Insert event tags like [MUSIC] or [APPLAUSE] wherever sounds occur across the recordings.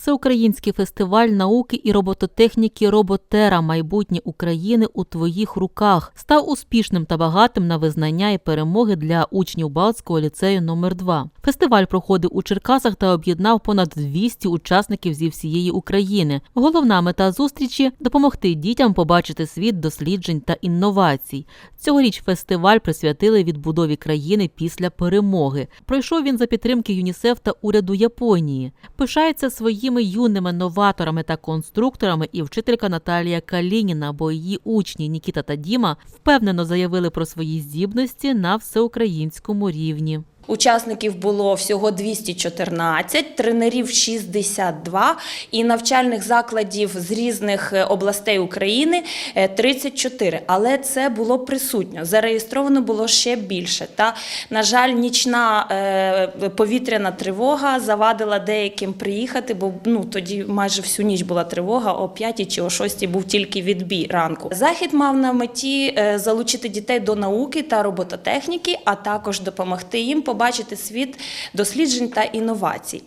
Всеукраїнський фестиваль науки і робототехніки Роботера майбутнє України у твоїх руках став успішним та багатим на визнання і перемоги для учнів Балтського ліцею номер 2 Фестиваль проходив у Черкасах та об'єднав понад 200 учасників зі всієї України. Головна мета зустрічі допомогти дітям побачити світ досліджень та інновацій. Цьогоріч фестиваль присвятили відбудові країни після перемоги. Пройшов він за підтримки ЮНІСЕФ та уряду Японії. Пишається своїми юними новаторами та конструкторами і вчителька Наталія Калініна, бо її учні Нікіта та Діма впевнено заявили про свої здібності на всеукраїнському рівні. Учасників було всього 214, тренерів 62 і навчальних закладів з різних е, областей України е, 34. Але це було присутньо. Зареєстровано було ще більше. Та, на жаль, нічна е, повітряна тривога завадила деяким приїхати, бо ну, тоді майже всю ніч була тривога, о 5 чи о 6 був тільки відбій ранку. Захід мав на меті е, залучити дітей до науки та робототехніки, а також допомогти їм побачити світ досліджень та інновацій.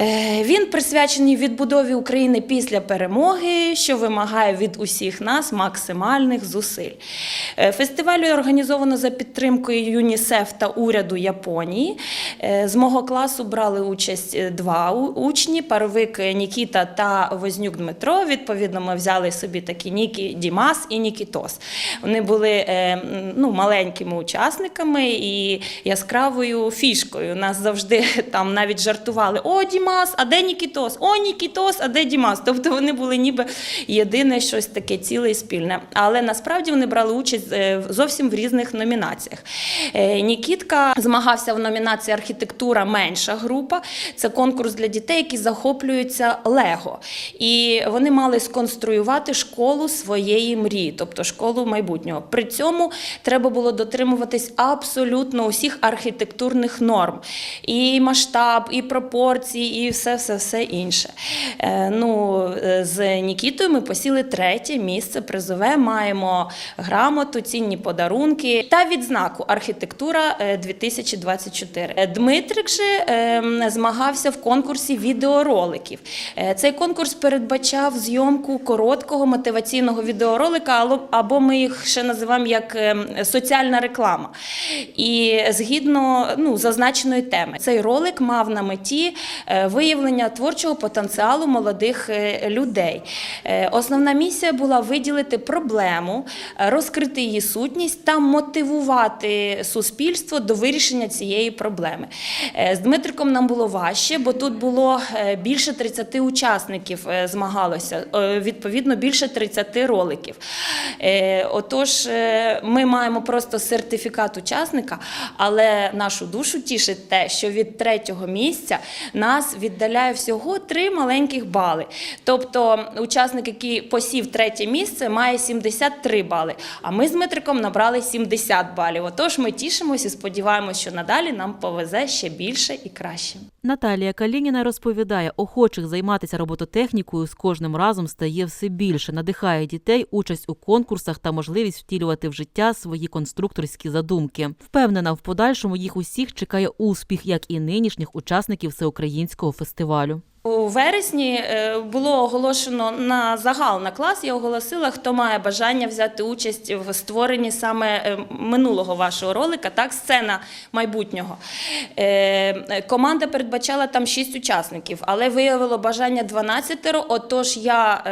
Е, Він присвячений відбудові України після перемоги, що вимагає від усіх нас максимальних зусиль. Е, Фестиваль організовано за підтримкою ЮНІСЕФ та уряду Японії. Е, З мого класу брали участь два учні: паровик Нікіта та Вознюк Дмитро. Відповідно, ми взяли собі такі Нікі Дімас і Нікітос. Вони були ну, маленькими учасниками і яскравою фішкою. Нас завжди [LAUGHS] там навіть жартували: О, Дімас, а де Нікітос? О, Нікітос, а де Дімас? Тобто вони були ніби єдине щось таке ціле і спільне. Але насправді вони брали участь е, зовсім в різних номінаціях. Е, Нікітка змагався в номінації архітектура менша група. Це конкурс для дітей, які захоплюються Лего. І вони мали сконструювати школу своєї мрії, тобто школу майбутнього. При цьому треба було дотримуватись абсолютно усіх архітектурних норм. І масштаб, і пропорції, і все, все, все інше. Е, Ну, е, з Нікітою ми посіли третє місце призове. Маємо грамоту, цінні подарунки та відзнаку архітектура е, 2024. Е, Дмитрик же е, змагався в конкурсі відеороликів. Цей конкурс передбачав зйомку короткого мотиваційного відеоролика, або ми їх ще називаємо як е, соціальна реклама. І згідно ну, зазначеної теми, цей ролик мав на меті виявлення творчого потенціалу молодих е, людей. Е, Основна місія була виділити проблему, е, розкрити її сутність та мотивувати суспільство до вирішення цієї проблеми. Е, З Дмитриком нам було важче, бо тут було е, більше 30 учасників е, змагалося, е, відповідно більше 30 роликів. Е, Отож, е, ми маємо просто сертифікат учасника, але нашу душу тішить те, що від третього місця нас віддаляє всього три маленьких бали. Тобто учасник, який посів третє місце, має 73 бали, а ми з Дмитриком набрали 70 балів. Отож, ми тішимося і сподіваємося, що надалі нам повезе ще більше і краще. Наталія Калініна розповідає, охочих займатися робототехнікою з кожним разом стає все більше, надихає дітей участь у конкурсах та можливість втілювати в життя свої конструкторські задумки. Впевнена, в подальшому їх усіх чекає успіх, як і нинішніх учасників всеукраїнського фестивалю. У вересні е, було оголошено на загал на клас. Я оголосила, хто має бажання взяти участь в створенні саме е, минулого вашого ролика, так, сцена майбутнього. Е, Команда передбачала там 6 учасників, але виявило бажання 12, Отож, я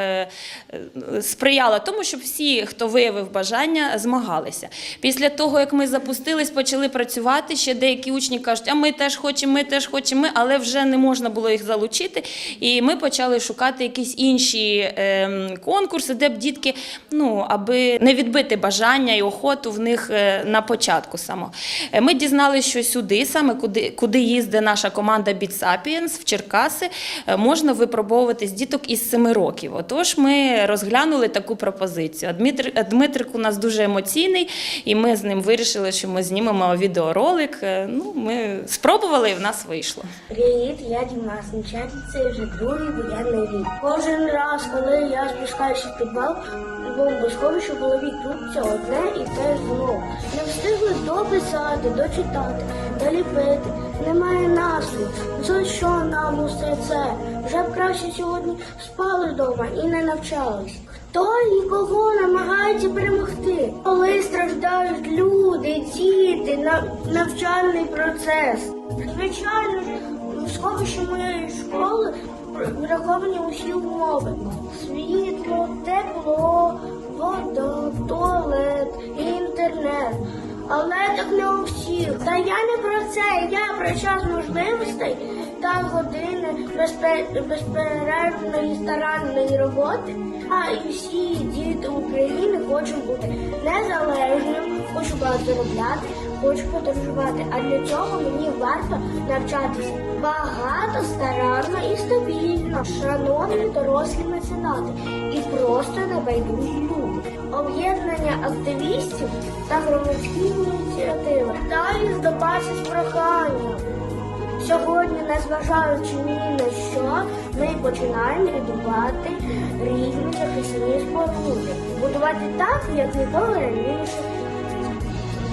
сприяла тому, щоб всі, хто виявив бажання, змагалися. Після того, як ми запустились, почали працювати. Ще деякі учні кажуть, а ми теж хочемо, ми теж хочемо, але вже не можна було їх залучити. І ми почали шукати якісь інші ем, конкурси, де б дітки, ну аби не відбити бажання і охоту в них е, на початку само. Е, Ми дізналися, що сюди, саме куди, куди їздить наша команда Sapiens в Черкаси, е, можна випробовувати з діток із 7 років. Отож, ми розглянули таку пропозицію. А Дмитр, е, Дмитрик у нас дуже емоційний, і ми з ним вирішили, що ми знімемо відеоролик. Ну, ми спробували, і в нас вийшло. Привіт, я Дімас, навчальниця вже другий воєнний рік. Кожен раз, коли я спускаюся в підвал, бомбосховище в голові крутиться одне і те знову. Не встигли дописати, дочитати, доліпити. Немає настрою. За що нам усе це? Вже б краще сьогодні спали вдома і не навчались. Хто і кого намагається перемогти? Коли страждають люди, діти, на- навчальний процес. Звичайно ж, в сховищі моєї школи враховані усі умови. Світло, тепло, вода, туалет, інтернет. Але так не у всіх. Та я не про це, я про час можливостей та години безпе- безперервної старанної роботи. А і всі діти України хочуть бути незалежним, хочуть багато заробляти, хочуть подорожувати. А для цього мені варто навчатися багато, старанно і стабільно, шановні дорослі меценати і просто небайдужі люди. Об'єднання активістів та громадські ініціативи. Далі здобався з проханням. Сьогодні, незважаючи ні на що, ми починаємо будувати різні захисні споруди. Будувати так, як ніколи раніше.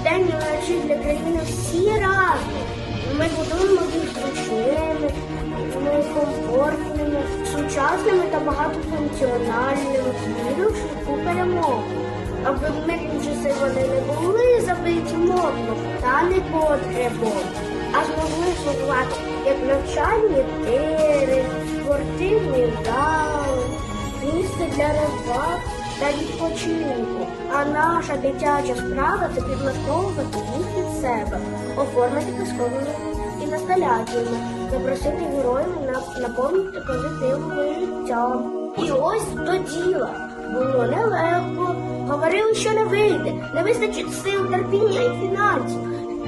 День і вночі для країни всі разом. Ми будуємо їх зручними, ми комфортними, сучасними та багатофункціональними, вірю в швидку перемогу. Аби мирні часи вони не були забиті модно та не потребом, а змогли слугувати як навчальні тири, спортивні зали, місце для розваг та відпочинку. А наша дитяча справа це підлаштовувати їх під себе, оформити казковими інсталяціями, запросити героїв на наповнити позитивним життям. І ось до діла. Було нелегко. Говорили, що не вийде, не вистачить сил, терпіння і фінансів.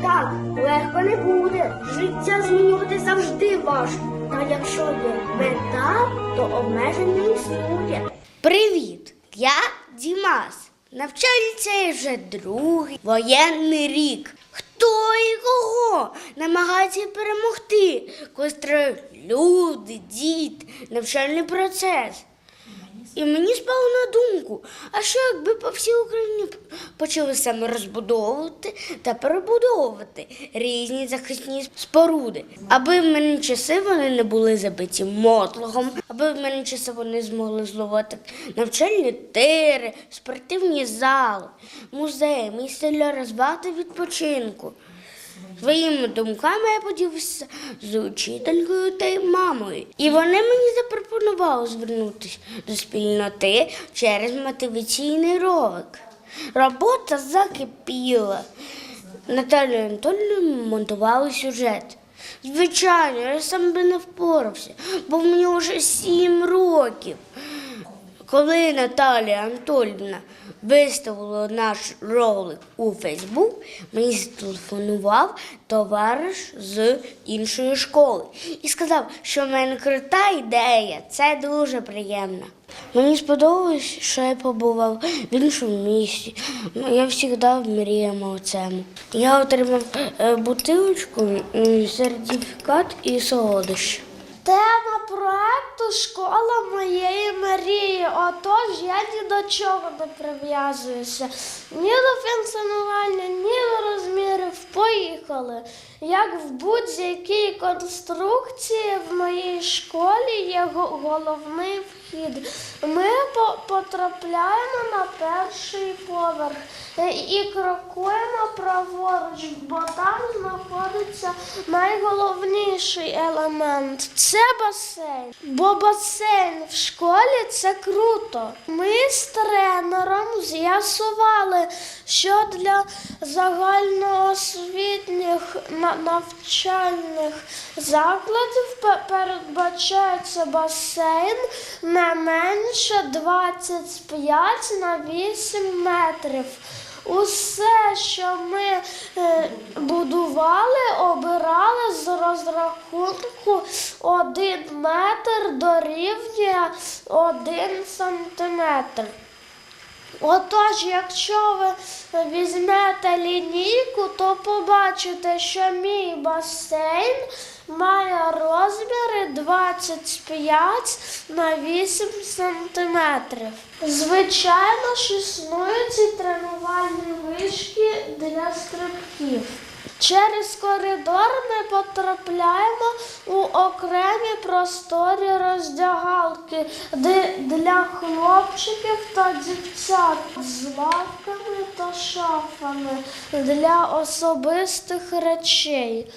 Так, легко не буде. Життя змінювати завжди важко. Та якщо є мета, то обмежень не існує. Привіт! Я Дімас. Навчаю цей вже другий воєнний рік. Хто і кого намагається перемогти, страждають люди, діти, навчальний процес. І мені спало на думку, а що якби по всій Україні почали саме розбудовувати та перебудовувати різні захисні споруди, аби в мирні часи вони не були забиті мотлогом, аби в мирні часи вони змогли зловити навчальні тири, спортивні зали, музеї, місця для розваг та відпочинку. Своїми думками я поділився з учителькою та мамою. І вони мені запропонували звернутися до спільноти через мотиваційний ролик. Робота закипіла. Наталія Анатольовна монтувала сюжет. Звичайно, я сам би не впорався, бо мені вже сім років. Коли Наталія Анатольевна виставила наш ролик у Фейсбук, мені зателефонував товариш з іншої школи і сказав, що в мене крута ідея. Це дуже приємно. Мені сподобалось, що я побував в іншому місті. Я завжди мріяв о цьому. Я отримав е, бутилочку, сертифікат і солодощі. Тема проекту Школа моєї Марії. Отож, я ні до чого не прив'язуюся. Ні до функціонування, ні до розмірів. Поїхали. Як в будь-якій конструкції в моїй школі є головний вхід. Ми потрапляємо на перший поверх е, і крокуємо праворуч, бо там знаходиться найголовніший елемент це басейн. Бо басейн в школі це круто. Ми з тренером з'ясували, що для загальноосвітніх навчальних закладів передбачається басейн не менше 25 на 8 метрів. Усе, що ми е, будували, обирали з розрахунку 1 метр дорівнює 1 сантиметр. Отож, якщо ви візьмете лінійку, то побачите, що мій басейн має розміри 25 на 8 сантиметрів. Звичайно ж існують і тренувальні вишки для стрибків. Через коридор ми потрапляємо у окремі просторі роздягалки, для хлопчиків та дівчат з лавками та шафами для особистих речей.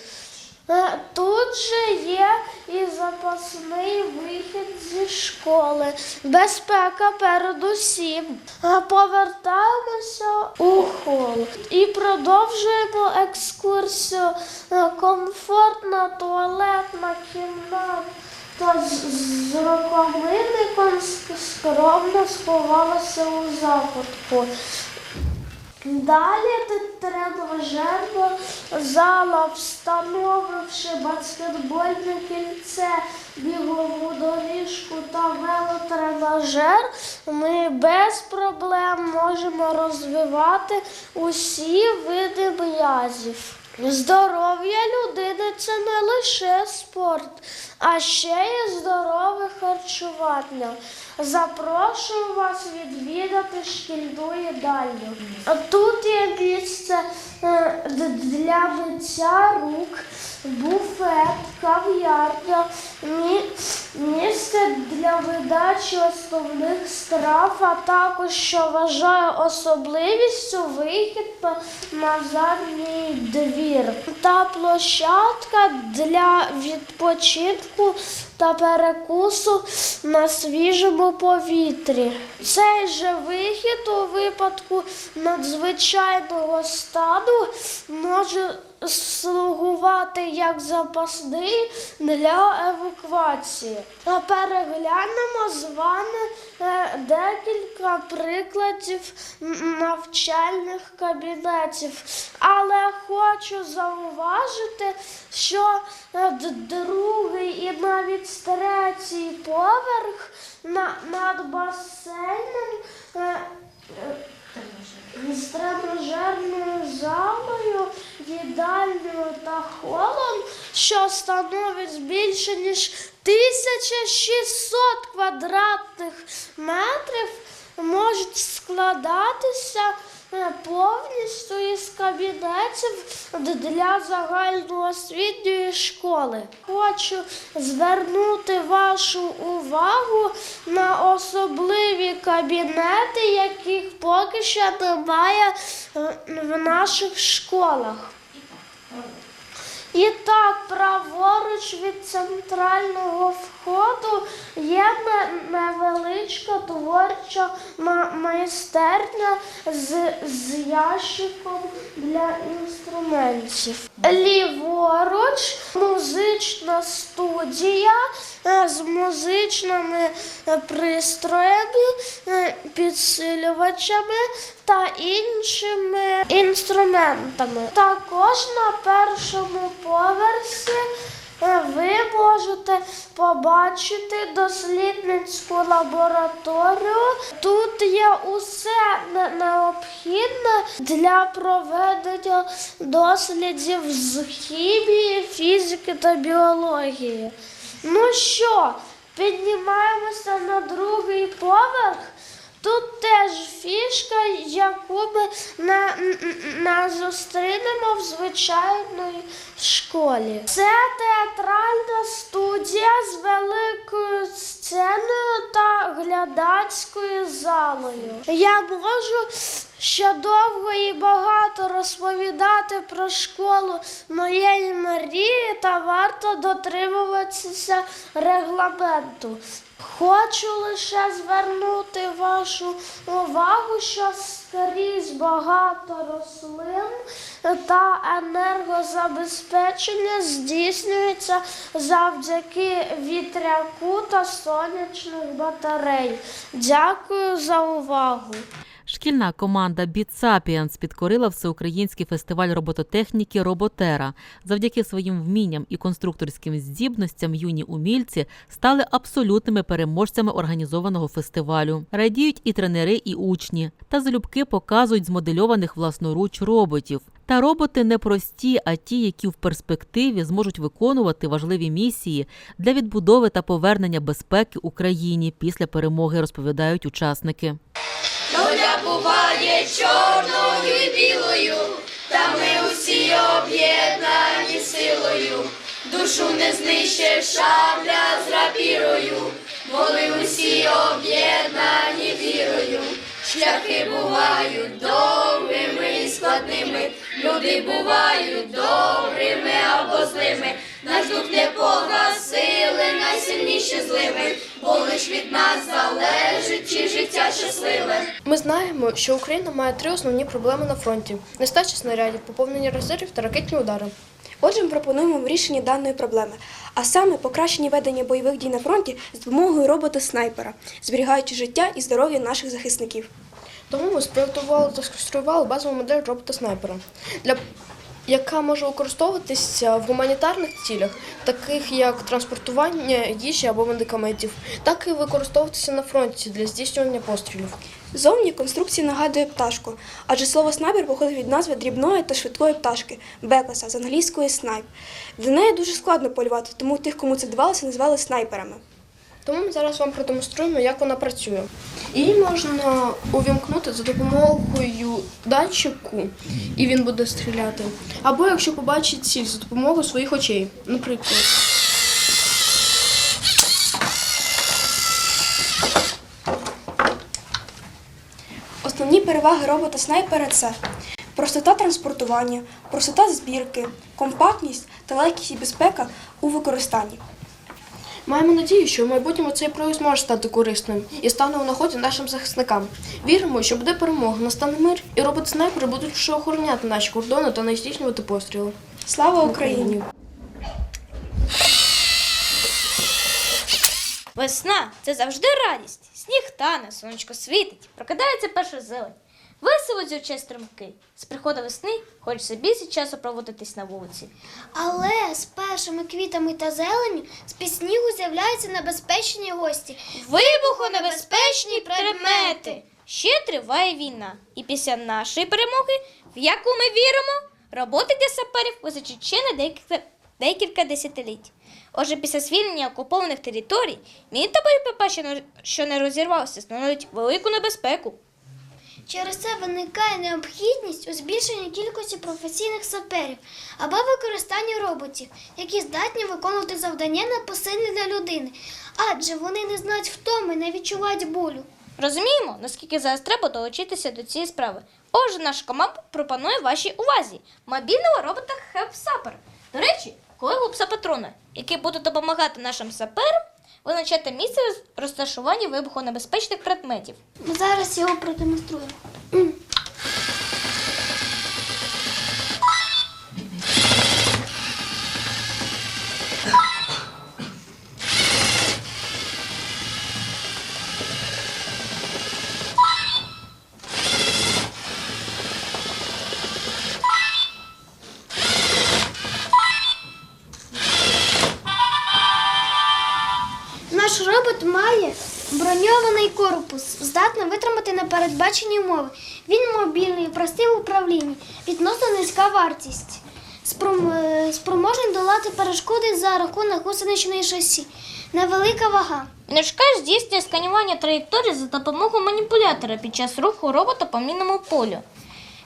Е, Тут же є і запасний вихід зі школи. Безпека передусім. Е, Повертаємося у хол і продовжуємо екскурсію. Е, Комфортна туалетна кімната з, рукавиником скромно сховалася у закутку. Далі тренажерна зала, встановивши баскетбольне кільце, бігову доріжку та велотренажер, ми без проблем можемо розвивати усі види м'язів. Здоров'я людини це не лише спорт, а ще й здорове харчування. Запрошую вас відвідати шкільну їдальню. Тут є місце е, для миття рук, буфет, кав'ярня, мі- місце для видачі основних страв, а також, що вважаю особливістю, вихід на задній двір та площадка для відпочинку та перекусу на свіжому повітрі. Цей же вихід у випадку надзвичайного стану може слугувати як запасний для евакуації. Переглянемо з вами е, декілька прикладів навчальних кабінетів. Але хочу зауважити, що е, другий і навіть третій поверх на, над басейном. З тренажерною залою, їдальною та холом, що становить більше ніж 1600 квадратних метрів, можуть складатися повністю із кабінетів для загальноосвітньої школи. Хочу звернути вашу увагу на особливі кабінети, яких поки що немає е, в наших школах. І так, праворуч від центрального входу є невеличка творча майстерня з, з ящиком для інструментів. Ліворуч музична студія е, з музичними е, пристроями, е, підсилювачами та іншими інструментами. Також на першому поверсі ви можете побачити дослідницьку лабораторію. Тут є усе необхідне для проведення дослідів з хімії, фізики та біології. Ну що, піднімаємося на другий поверх. Тут теж фішка, яку ми на, на зустрінемо в звичайної школі. Це театральна студія з великою сценою та глядацькою залою. Я можу ще довго і багато розповідати про школу моєї Марії та варто дотримуватися регламенту. Хочу лише звернути вашу увагу, що скрізь багато рослин та енергозабезпечення здійснюється завдяки вітряку та сонячних батарей. Дякую за увагу. Шкільна команда Beat Sapiens підкорила всеукраїнський фестиваль робототехніки Роботера. Завдяки своїм вмінням і конструкторським здібностям юні умільці стали абсолютними переможцями організованого фестивалю. Радіють і тренери, і учні, та залюбки показують змодельованих власноруч роботів. Та роботи не прості, а ті, які в перспективі зможуть виконувати важливі місії для відбудови та повернення безпеки Україні після перемоги, розповідають учасники. Чорною і білою, та ми усі об'єднані силою. Душу не знищив шабля з рапірою, бо усі об'єднані вірою. Шляхи бувають довгими і складними, люди бувають добрими або злими. Наш дух не погасили, найсильніші злими, бо лиш від нас залежить, чи життя щасливе. Ми знаємо, що Україна має три основні проблеми на фронті: нестача снарядів, поповнення резервів та ракетні удари. Отже, ми пропонуємо в рішенні даної проблеми, а саме покращення ведення бойових дій на фронті з допомогою робота-снайпера, зберігаючи життя і здоров'я наших захисників. Тому ми спроектували та сконструювали базову модель робота снайпера, для яка може використовуватися в гуманітарних цілях, таких як транспортування їжі або медикаментів, так і використовуватися на фронті для здійснювання пострілів. Зовні конструкція нагадує пташку, адже слово снайпер походить від назви дрібної та швидкої пташки бекаса з англійської снайп. Для неї дуже складно полювати, тому тих, кому це давалося, назвали снайперами. Тому ми зараз вам продемонструємо, як вона працює. Її можна увімкнути за допомогою датчику, і він буде стріляти. Або якщо побачить ціль за допомогою своїх очей. Наприклад. Основні переваги робота-снайпера це простота транспортування, простота збірки, компактність та легкість і безпека у використанні. Маємо надію, що в майбутньому цей проєкт може стати корисним і стане у нагоді нашим захисникам. Віримо, що буде перемога, настане мир, і робот-снайпери будуть лише охороняти наші кордони та не здійснювати постріли. Слава Україні! Весна це завжди радість. Сніг тане, сонечко світить, прокидається перша зелень. Весело дзюче струмки. З приходу весни хочеться більше часу проводитись на вулиці. Але з першими квітами та зеленю з під снігу з'являються небезпечні гості. Вибухонебезпечні предмети. Ще триває війна. І після нашої перемоги, в яку ми віримо, роботи для саперів визначить ще на декілька, декілька десятиліть. Отже, після звільнення окупованих територій, міні-табори ПП, що не розірвався, становить велику небезпеку. Через це виникає необхідність у збільшенні кількості професійних саперів або використанні роботів, які здатні виконувати завдання непосильні для людини, адже вони не знають втоми, не відчувають болю. Розуміємо, наскільки зараз треба долучитися до цієї справи. Отже, наша команда пропонує вашій увазі мобільного робота HelpSapper. До речі, колегу пса-патрона, який буде допомагати нашим саперам визначати місце розташування вибухонебезпечних предметів. Ми зараз його продемонструємо. Витримати непередбачені умови. Він мобільний, простий в управлінні, відносно низька вартість. Е, Спроможний долати перешкоди за рахунок гусеничної шасі. Невелика вага. Мішка здійснює сканування траєкторії за допомогою маніпулятора під час руху робота по мінному полю.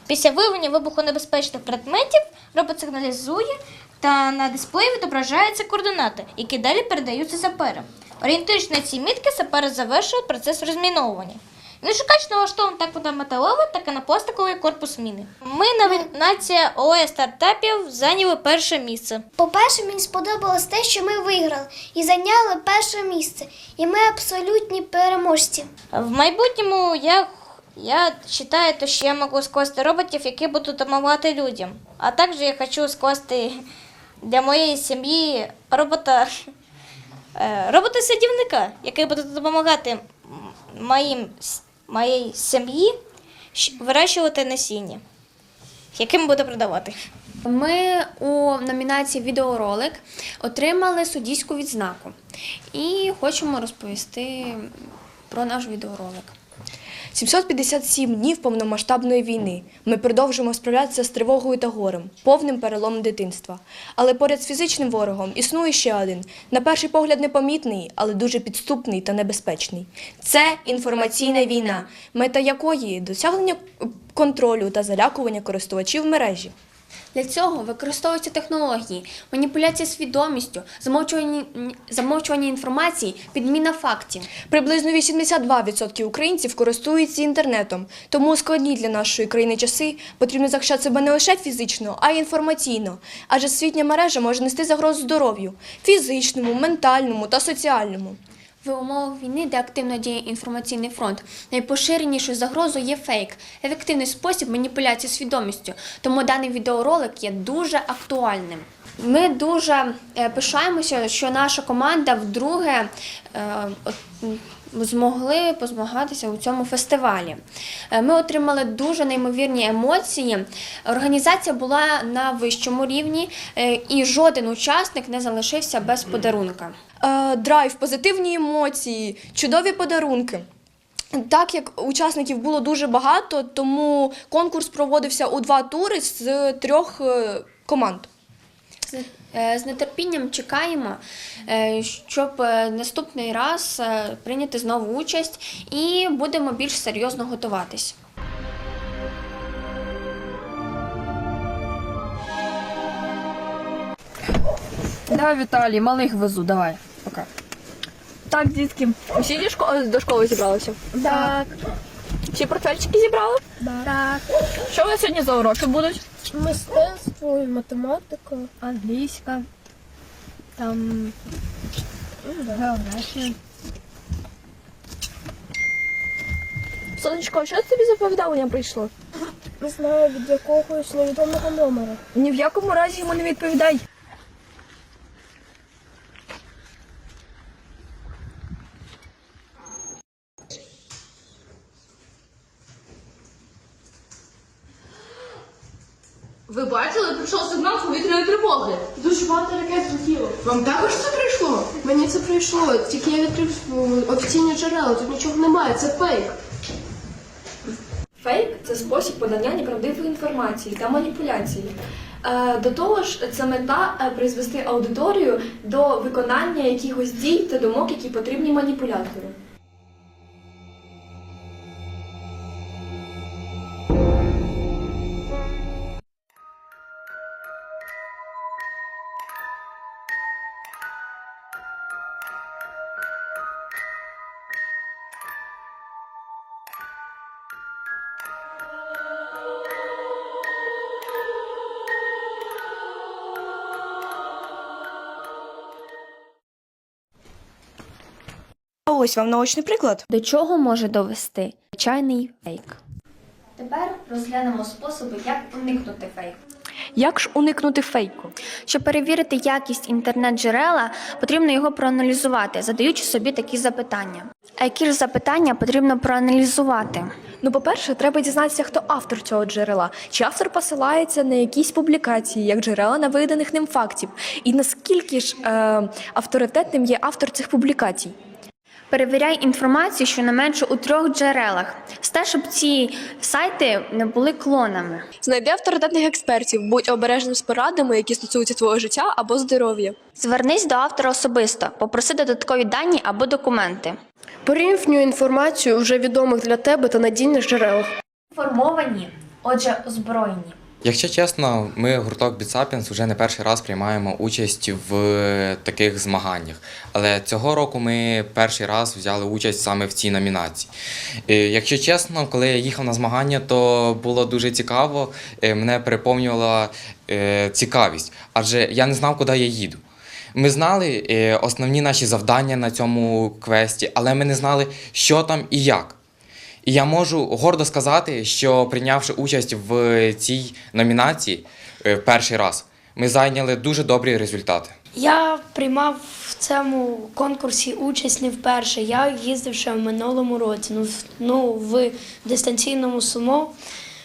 Після виявлення вибухонебезпечних предметів робот сигналізує та на дисплеї відображаються координати, які далі передаються саперам. Орієнтуючись на ці мітки, сапери завершують процес розміновування. Мішукач налаштований так на металевий, так і на пластиковий корпус міни. Ми, навіть нація ОЕ стартапів, зайняли перше місце. По-перше, мені сподобалось те, що ми виграли і зайняли перше місце. І ми абсолютні переможці. В майбутньому я, я вважаю, то, що я можу скласти роботів, які будуть допомагати людям. А також я хочу скласти для моєї сім'ї робота, е, робота-садівника, який буде допомагати моїм, моїй сім'ї вирощувати насіння, яким буде продавати. Ми у номінації відеоролик отримали суддівську відзнаку і хочемо розповісти про наш відеоролик. 757 днів повномасштабної війни. Ми продовжуємо справлятися з тривогою та горем, повним переломом дитинства. Але поряд з фізичним ворогом існує ще один, на перший погляд непомітний, але дуже підступний та небезпечний. Це інформаційна війна, мета якої досягнення контролю та залякування користувачів мережі. Для цього використовуються технології, маніпуляція свідомістю, замовчування, замовчування інформації, підміна фактів. Приблизно 82% українців користуються інтернетом, тому у складні для нашої країни часи потрібно захищати себе не лише фізично, а й інформаційно. Адже світня мережа може нести загрозу здоров'ю фізичному, ментальному та соціальному. В умовах війни, де активно діє інформаційний фронт, найпоширенішою загрозою є фейк, ефективний спосіб маніпуляції свідомістю. Тому даний відеоролик є дуже актуальним. Ми дуже е, пишаємося, що наша команда вдруге е, змогли позмагатися у цьому фестивалі. Е, Ми отримали дуже неймовірні емоції. Організація була на вищому рівні, е, і жоден учасник не залишився без подарунка. Е, драйв, позитивні емоції, чудові подарунки. Так як учасників було дуже багато, тому конкурс проводився у два тури з трьох команд. З е, нетерпінням чекаємо, е, щоб е, наступний раз прийняти знову участь і будемо більш серйозно готуватись. Давай, Віталій, малих везу, давай. Пока. Так, дітки, усі до школи, до школи зібралися? Так. Всі портфельчики зібрали? Так, Що у нас сьогодні за уроки будуть? мистецтво, і математика, англійська, там географія. Сонечко, а що тобі за повідомлення прийшло? Не знаю від якогось невідомого номера. Ні в якому разі йому не відповідай. Ви бачили, прийшов сигнал повітряної тривоги. Дуже багато ракет злетіло. Вам також це прийшло? Мені це прийшло, тільки я відкрив офіційні джерела, тут нічого немає, це фейк. Фейк це спосіб подання неправдивої інформації та маніпуляції. Е, До того ж, це мета е, призвести аудиторію до виконання якихось дій та думок, які потрібні маніпулятору. Ось вам наочний приклад. До чого може довести звичайний фейк? Тепер розглянемо способи, як уникнути фейку. Як ж уникнути фейку? Щоб перевірити якість інтернет-джерела, потрібно його проаналізувати, задаючи собі такі запитання. А які ж запитання потрібно проаналізувати? Ну, по-перше, треба дізнатися, хто автор цього джерела, чи автор посилається на якісь публікації, як джерела наведених ним фактів, і наскільки ж е, авторитетним є автор цих публікацій. Перевіряй інформацію щонайменше у трьох джерелах. Стеж, щоб ці сайти не були клонами. Знайди авторитетних експертів, будь обережним з порадами, які стосуються твого життя або здоров'я. Звернись до автора особисто, попроси додаткові дані або документи. Порівнюй інформацію вже відомих для тебе та надійних джерелах. Формовані, отже, озброєні. Якщо чесно, ми гурток Біцапінс вже не перший раз приймаємо участь в таких змаганнях. Але цього року ми перший раз взяли участь саме в цій номінації. Е, Якщо чесно, коли я їхав на змагання, то було дуже цікаво. Е, Мене переповнювала е, цікавість, адже я не знав, куди я їду. Ми знали основні наші завдання на цьому квесті, але ми не знали, що там і як. І я можу гордо сказати, що прийнявши участь в цій номінації е, перший раз, ми зайняли дуже добрі результати. Я приймав в цьому конкурсі участь не вперше. Я їздив ще в минулому році. Ну, в, ну, в дистанційному сумо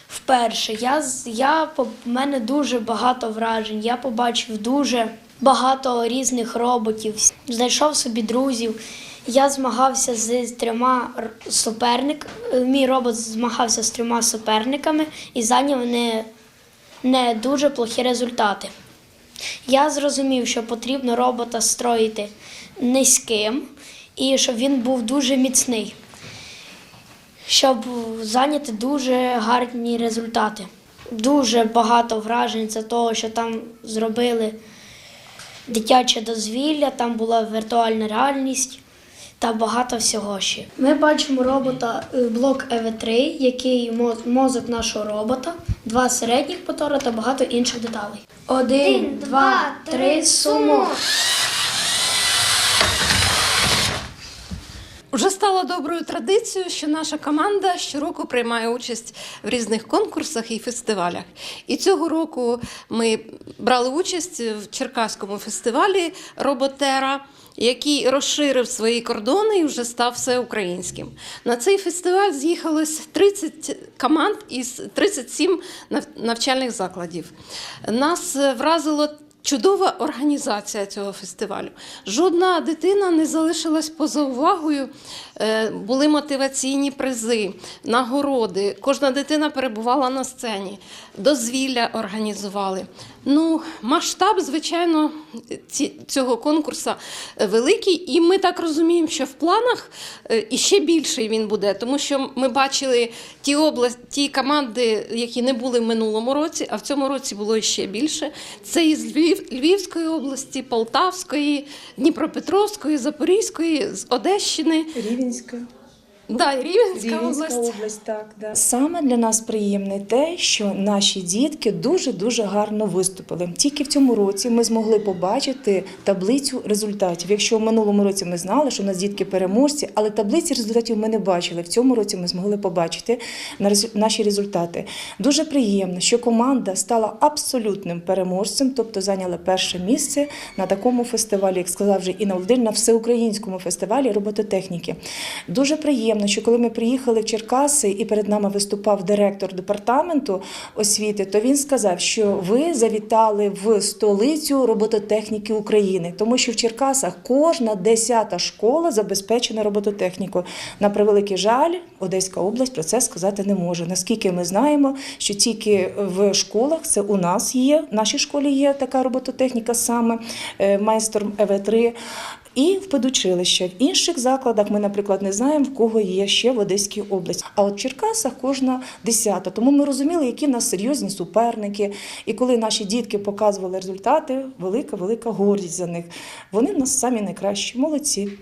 вперше. Я, я, в мене дуже багато вражень. Я побачив дуже багато різних роботів, знайшов собі друзів. Я змагався з трьома р- суперник. е, Мій робот змагався з трьома суперниками і зайняв не, не дуже плохі результати. Я зрозумів, що потрібно робота строїти низьким і щоб він був дуже міцний, щоб зайняти дуже гарні результати. Дуже багато вражень це того, що там зробили дитяче дозвілля, там була віртуальна реальність та багато всього ще. Ми бачимо робота е, блок EV3, який мо- мозок нашого робота, два середніх мотора та багато інших деталей. Один, два, три, сумо. Вже стало доброю традицією, що наша команда щороку приймає участь в різних конкурсах і фестивалях. І цього року ми брали участь в Черкаському фестивалі Роботера, який розширив свої кордони і вже став всеукраїнським. На цей фестиваль з'їхалось 30 команд із 37 нав- навчальних закладів. Нас е, вразило Чудова організація цього фестивалю. Жодна дитина не залишилась поза увагою. Е, Були мотиваційні призи, нагороди. Кожна дитина перебувала на сцені, дозвілля організували. Ну, масштаб, звичайно, цього конкурсу великий, і ми так розуміємо, що в планах е, іще більший він буде, тому що ми бачили ті області, ті команди, які не були в минулому році, а в цьому році було ще більше. Це із Львів, Львівської області, Полтавської, Дніпропетровської, Запорізької, з Одещини. Рівенська. Да, і Рівенська, Рівненська область. область, так, да. Саме для нас приємне те, що наші дітки дуже-дуже гарно виступили. Тільки в цьому році ми змогли побачити таблицю результатів. Якщо в минулому році ми знали, що у нас дітки переможці, але таблиці результатів ми не бачили. В цьому році ми змогли побачити наші результати. Дуже приємно, що команда стала абсолютним переможцем, тобто зайняла перше місце на такому фестивалі, як сказав вже Інна Володимирівна, всеукраїнському фестивалі робототехніки. Дуже приємно, що коли ми приїхали в Черкаси і перед нами виступав директор департаменту освіти, то він сказав, що ви завітали в столицю робототехніки України, тому що в Черкасах кожна десята школа забезпечена робототехнікою. На превеликий жаль, Одеська область про це сказати не може. Наскільки ми знаємо, що тільки в школах це у нас є, в нашій школі є така робототехніка саме е, майстер ЕВ3. І в педучилище. В інших закладах ми, наприклад, не знаємо, в кого є ще в Одеській області. А от в Черкасах кожна десята. Тому ми розуміли, які в нас серйозні суперники. І коли наші дітки показували результати, велика, велика гордість за них. Вони в нас самі найкращі, молодці.